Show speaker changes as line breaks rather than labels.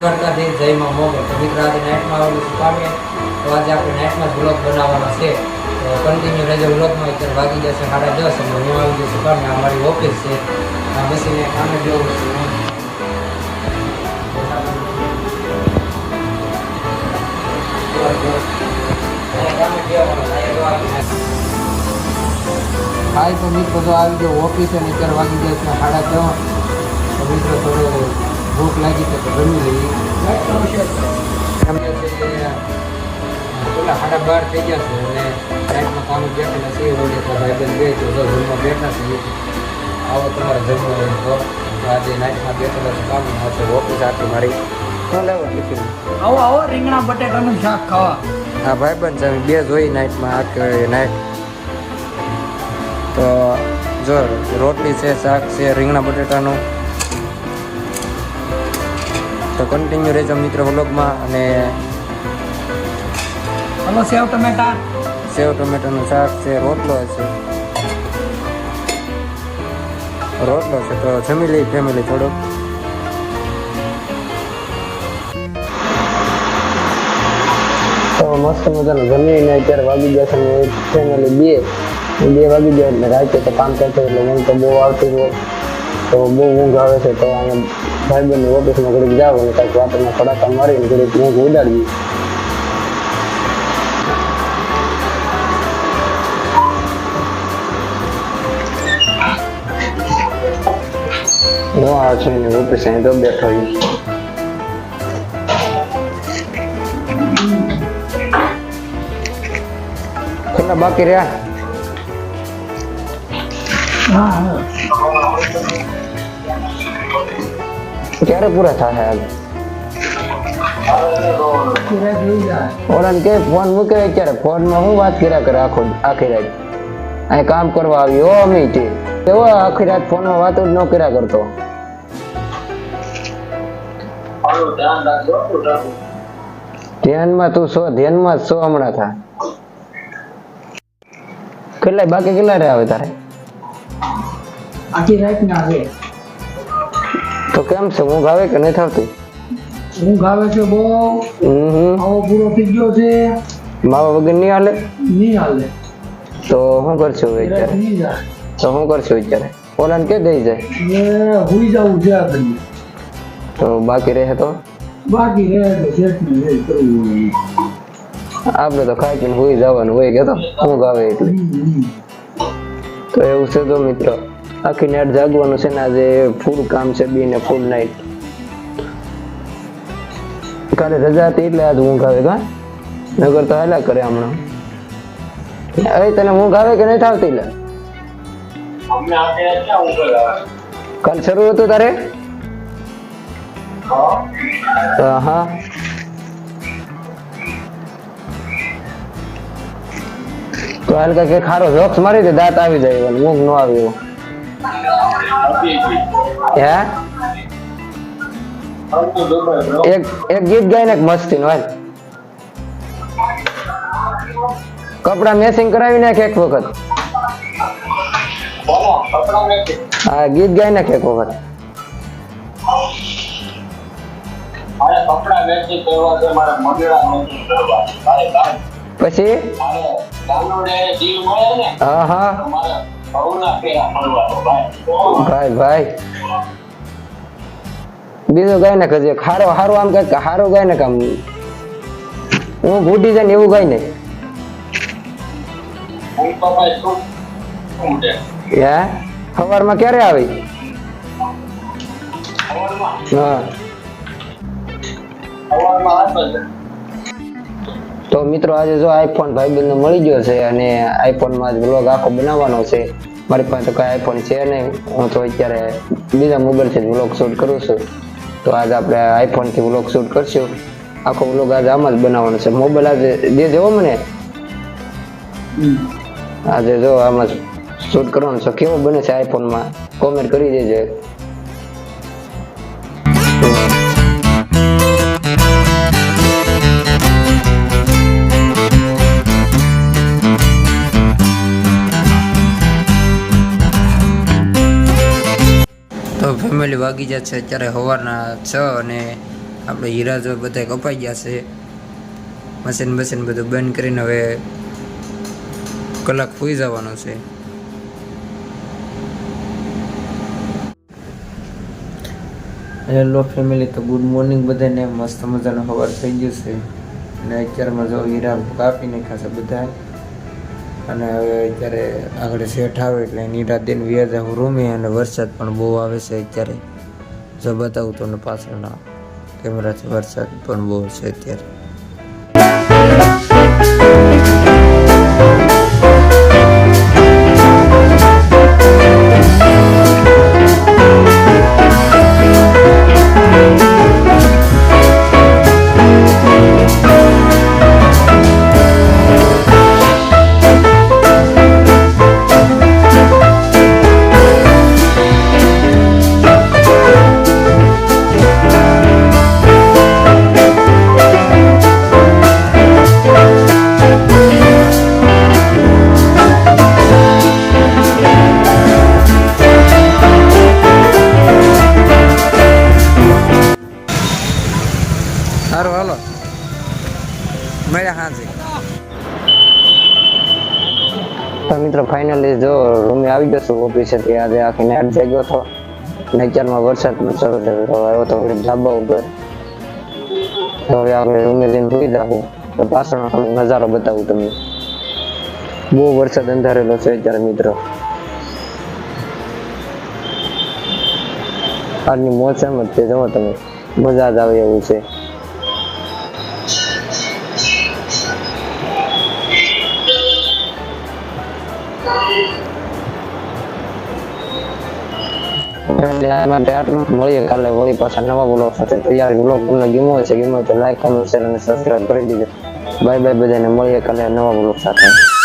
દ્વારકાથી જયમાં મોગલ તો મિત્રો, આજે નાઇટમાં આવેલું છું. તો આજે આપણે નાઇટમાં જ વ્લોગ બનાવવાનો છે. તો કન્ટિન્યુ રહેજો વ્લોગમાં અત્યારે વાગી જશે સાડા દસ અને હું આવી જઈશ પામી આ મારી ઓફિસ છે. આ બેસીને કામે જવું છું. હાય તો મિત્રો તો આવી ગયો ઓફિસે અને અત્યારે વાગી જાય છે સાડા ત્રણ મિત્રો, થોડો ભૂખ લાગી તો છે પેલા સાડા બાર થઈ ગયા છે અને નાઇટમાં કામ બેઠેલા છે રોડે તો ભાઈબંધ ગઈ તો જો રૂમમાં બેઠા આવો તમારે જમવું તો. આજે નાઇટમાં બેઠેલા છે કામ આજે ઓફિસ આટલી મારી. શું લેવો ટિફિન?
આવો આવો રીંગણા બટેટાનું શાક ખાવા.
હા ભાઈબંધ છે બે જોઈ નાઇટમાં આ નાઇટ તો જો રોટલી છે શાક છે રીંગણા બટેટાનું તો કન્ટિન્યુ રહેજો મિત્રો વ્લોગમાં અને
હલો સેવ ટમેટા.
સેવ ટમેટાનું શાક છે રોટલો છે. રોટલો છે તો જમી લઈ ફેમિલી થોડુંક. મસ્ત મજાનું જમીને અત્યારે વાગી ગયા છે ફેમિલી બે. બે વાગી ગયા એટલે રાતે તો કામ કરતો એટલે મને તો બહુ આવતી હોય. તો બહુ ઊંઘ આવે છે તો અહીંયા ભાઈબંધની ઓફિસમાં ઘડીક જાવ અને કાંઈક વાતમાં ફટાકા મારીને ઘડીક ઊંઘ ઉડાડવી નો આવે છે એની ઓફિસ અહીં તો બેઠો છે કેટલા બાકી રહ્યા
હા હા
ક્યારે પૂરા થશે આજે
ખીરા જોઈ જાય
ઓલાને કે ફોન મૂકે અત્યારે ફોનમાં હું વાત કર્યા કરે આખો આખી રાત અહીં કામ કરવા આવ્યો અમે તે એવો આખી રાત ફોનમાં વાતો જ ન કર્યા કરતો ધ્યાનમાં તું સો ધ્યાનમાં જ સો હમણાં થા કેટલા બાકી કેટલા રહ્યા હવે તારે
આખી રાત ના છે
તો કેમ છે? ઊંઘ આવે કે નહીં થતી
ઊંઘ આવે છે બહુ. આવો પૂરો થઈ ગયો છે.
માવા વગર નહીં હાલે?
નહીં હાલે.
તો શું કરશું હવે અત્યારે? તો શું કરશું અત્યારે? ઓલાને કે દઈ જાય?
હુઈ જાવું છે
તો બાકી રહે તો?
બાકી રહે તો એ કરવું
આપણે તો ખાઈ પીને હોઈ જવાનું હોય કે તો? ઊંઘ આવે એટલે. તો એવું છે તો મિત્રો. આખી નાઈટ જાગવાનું છે ને આજે ફૂલ કામ છે બી ને ફૂલ નાઈટ કાલે રજા હતી એટલે આજ ઊંઘ આવે કા? નગર તો હાલા કરે હમણાં. હવે તને ઊંઘ આવે કે નહીં થાવતી લે? કાલ શરૂ હતું તારે? હા. તો હાલ કે ખારો જોક્સ મારી દે દાંત આવી જાય ઊંઘ નો આવે એવો. હે? એક એક ગીત ગાઈને એક મસ્તી નો કપડા મેસિંગ કરાવી નાખ એક વખત. હા ગીત ગાઈ નાખ એક વખત. પછી? હા હા.
ભાઈ
ભાઈ. બીજું કઈ ને કરજે હારો હારો આમ કંઈક, હારો કઈ ને કામ. હું ભૂટી જાય ને એવું કઈ ને.
હું?
સવારમાં ક્યારે આવી? હા. તો મિત્રો આજે જો આઈફોન ભાઈબંધને મળી ગયો છે અને આઈફોનમાં જ બ્લોગ આખો બનાવવાનો છે મારી પાસે તો કાંઈ આઈફોન છે નહીં. હું તો અત્યારે બીજા મોબાઈલથી જ બ્લોગ શૂટ કરું છું. તો આજે આપણે આઈફોનથી બ્લોગ શૂટ કરશું. આખો બ્લોગ આજે આમાં જ બનાવવાનો છે. મોબાઈલ આજે જે જેવો મને? આજે જો આમાં શૂટ કરવાનો છે. કેવો બને છે આઈફોનમાં કોમેન્ટ કરી દેજો તો ફેમિલી વાગી જાય છે અત્યારે સવારના છ અને આપણે હીરા જો બધા કપાઈ ગયા છે. મશીન મશીન બધું બંધ કરીને હવે કલાક સુઈ જવાનો છે. હેલો ફેમિલી તો ગુડ મોર્નિંગ બધાને. મસ્ત મજાનો સવાર થઈ ગયો છે. અને અત્યારમાં જો હીરા કાપી નાખ્યા છે બધા અને હવે અત્યારે આગળ શેઠ આવે એટલે નીરા દિન વ્યાજ હું રૂમી અને વરસાદ પણ બહુ આવે છે અત્યારે. જો બતાવું તમને પાછળના કેમેરાથી વરસાદ પણ બહુ છે અત્યારે. મળ્યા હાજી તો મિત્રો ફાઇનલી જો રૂમે આવી ગયો ઓફિસે થી આજે આખી નાઈટ જાગ્યો હતો. નેચરમાં વરસાદ શરૂ થયો. આવ્યો તો ધાબા ઉપર. તો હવે આપણે રૂમે જઈને સુઈ જાઉં તો પાછળનો નજારો બતાવું તમને. બહુ વરસાદ અંધારેલો છે અત્યારે, મિત્રો. આજની મોસમ જ છે? જુઓ તમે. મજા જ આવે એવું છે. મળીએ કાલે વળી પાછા નવા બ્લોગ સાથે તૈયાર બ્લોગ તમને ગમ્યો હશે ગમ્યો તો લાઈક કમેન્ટ શેર અને સબસ્ક્રાઇબ કરી દીધો બાય બાય બધાને મળીએ કાલે નવા બ્લોગ સાથે